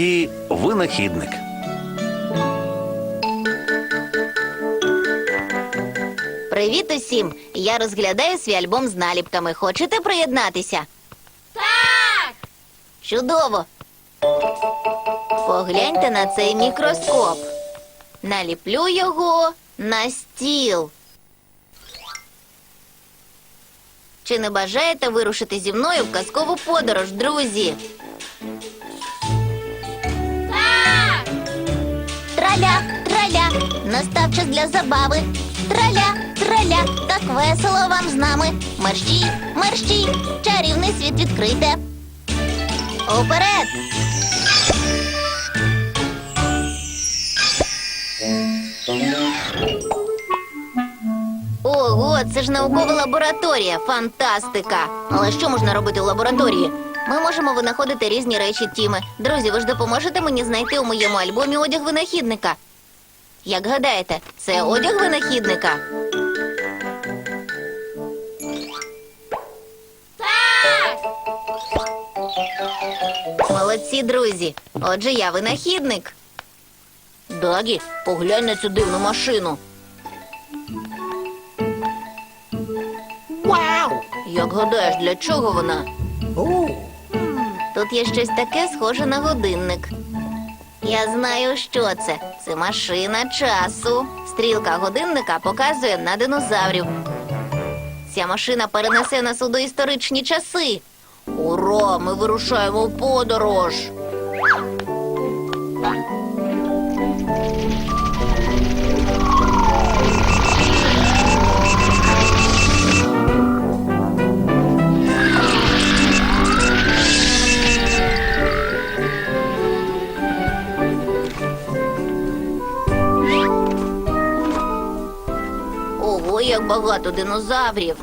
Дагі винахідник. Привіт усім! Я розглядаю свій альбом з наліпками. Хочете приєднатися? Так! Чудово! Погляньте на цей мікроскоп. Наліплю його на стіл. Чи не бажаєте вирушити зі мною в казкову подорож, друзі? Траля, траля, настав час для забави. Траля, траля, так весело вам з нами. Мерщій, мерщій, чарівний світ відкрите. Уперед! Ого, це ж наукова лабораторія, фантастика! Але що можна робити в лабораторії? Ми можемо винаходити різні речі, Тіме. Друзі, ви ж допоможете мені знайти у моєму альбомі одяг винахідника. Як гадаєте, це одяг винахідника? Так! Молодці, друзі. Отже, я винахідник. Дагі, поглянь на цю дивну машину. Вау! Як гадаєш, для чого вона? Тут є щось таке схоже на годинник. Я знаю, що це. Це машина часу. Стрілка годинника показує на динозаврів. Ця машина перенесе нас у доісторичні часи. Ура! Ми вирушаємо в подорож. Багато динозаврів.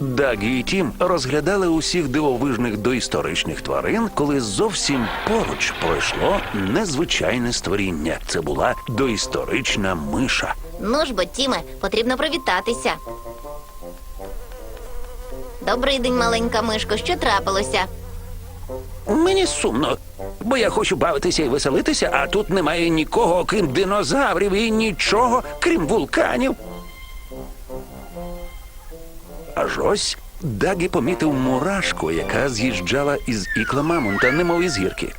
Дагі і Тім розглядали усіх дивовижних доісторичних тварин, коли зовсім поруч пройшло незвичайне створіння. Це була доісторична миша. Ну ж бо, Тіме, потрібно привітатися. Добрий день, маленька мишко. Що трапилося? Мені сумно, бо я хочу бавитися і веселитися, а тут немає нікого, окрім динозаврів, і нічого, крім вулканів. Аж ось Дагі помітив мурашку, яка з'їжджала із ікла мамонта, немов із гірки.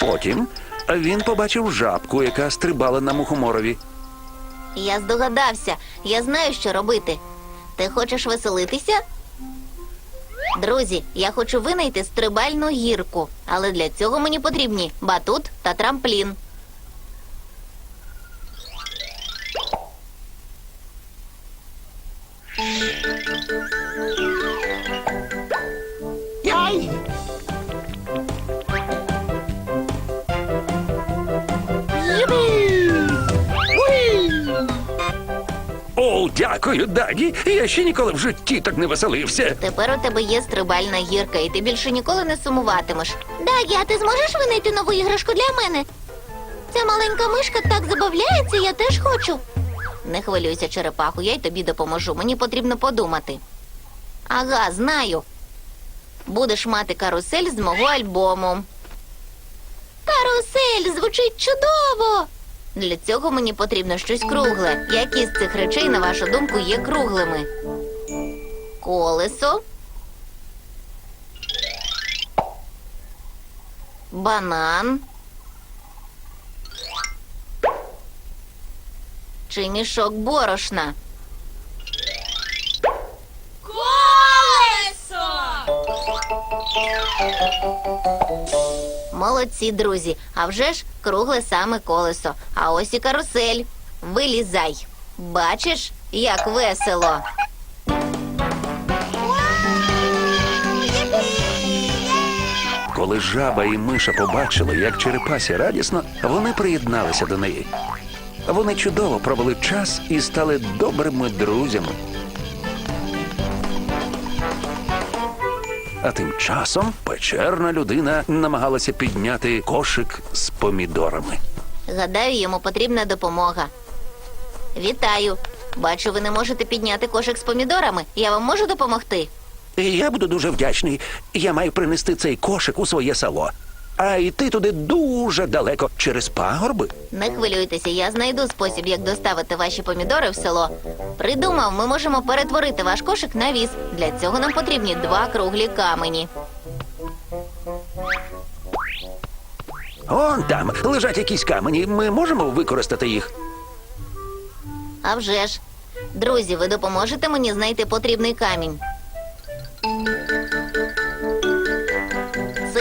Потім він побачив жабку, яка стрибала на мухоморові. Я здогадався. Я знаю, що робити. Ти хочеш веселитися? Друзі, я хочу винайти стрибальну гірку, але для цього мені потрібні батут та трамплін. Дякую, Дагі. Я ще ніколи в житті так не веселився. Тепер у тебе є стрибальна гірка, і ти більше ніколи не сумуватимеш. Дагі, а ти зможеш винайти нову іграшку для мене? Ця маленька мишка так забавляється, я теж хочу. Не хвилюйся, черепаху, я й тобі допоможу. Мені потрібно подумати. Ага, знаю. Будеш мати карусель з мого альбому. Карусель звучить чудово. Для цього мені потрібно щось кругле. Які з цих речей, на вашу думку, є круглими? Колесо. Банан. Чи мішок борошна? Молодці, друзі. А вже ж кругле саме колесо. А ось і карусель. Вилізай. Бачиш, як весело. Коли жаба і миша побачили, як черепасі радісно, вони приєдналися до неї. Вони чудово провели час і стали добрими друзями. А тим часом печерна людина намагалася підняти кошик з помідорами. Гадаю, йому потрібна допомога. Вітаю. Бачу, ви не можете підняти кошик з помідорами. Я вам можу допомогти. Я буду дуже вдячний. Я маю принести цей кошик у своє село. А йти туди дуже далеко через пагорби. Не хвилюйтеся, я знайду спосіб, як доставити ваші помідори в село. Придумав, ми можемо перетворити ваш кошик на віз. Для цього нам потрібні два круглі камені. Он там лежать якісь камені. Ми можемо використати їх. А вже ж. Друзі, ви допоможете мені знайти потрібний камінь.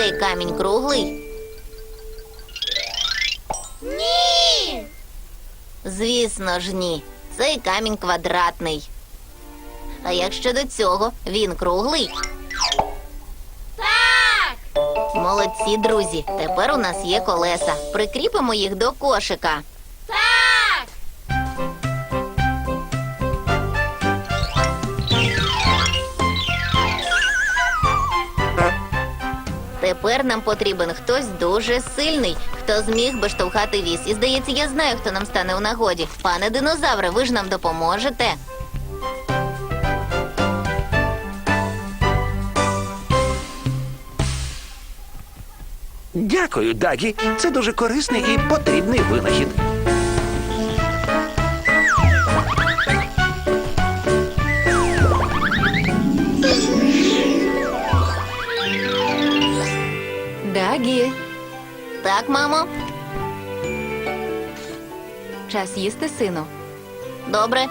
Цей камінь круглий. Ні! Звісно ж, ні. Цей камінь квадратний. А як щодо цього, він круглий. Так! Молодці, друзі. Тепер у нас є колеса. Прикріпимо їх до кошика. Тепер нам потрібен хтось дуже сильний, хто зміг би штовхати віз. І здається, я знаю, хто нам стане у нагоді. Пане динозавре, ви ж нам допоможете. Дякую, Дагі. Це дуже корисний і потрібний винахід. Дагі, Так, мамо? час їсти сину. Добре.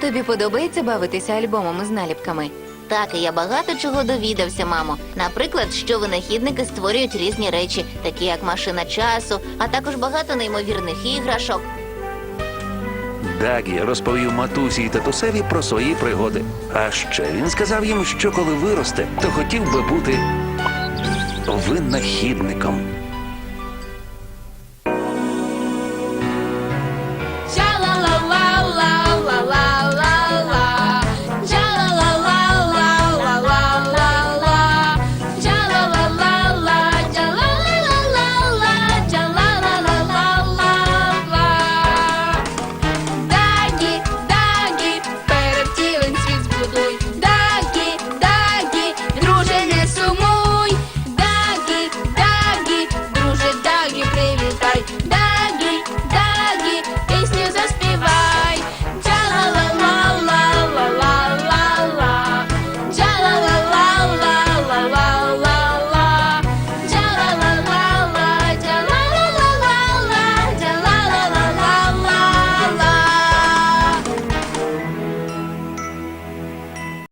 Тобі подобається бавитися альбомами з наліпками? Так, і я багато чого довідався, мамо. Наприклад, що винахідники створюють різні речі, такі як машина часу, а також багато неймовірних іграшок. Дагі розповів матусі і татусеві про свої пригоди. А ще він сказав їм, що коли виросте, то хотів би бути винахідником.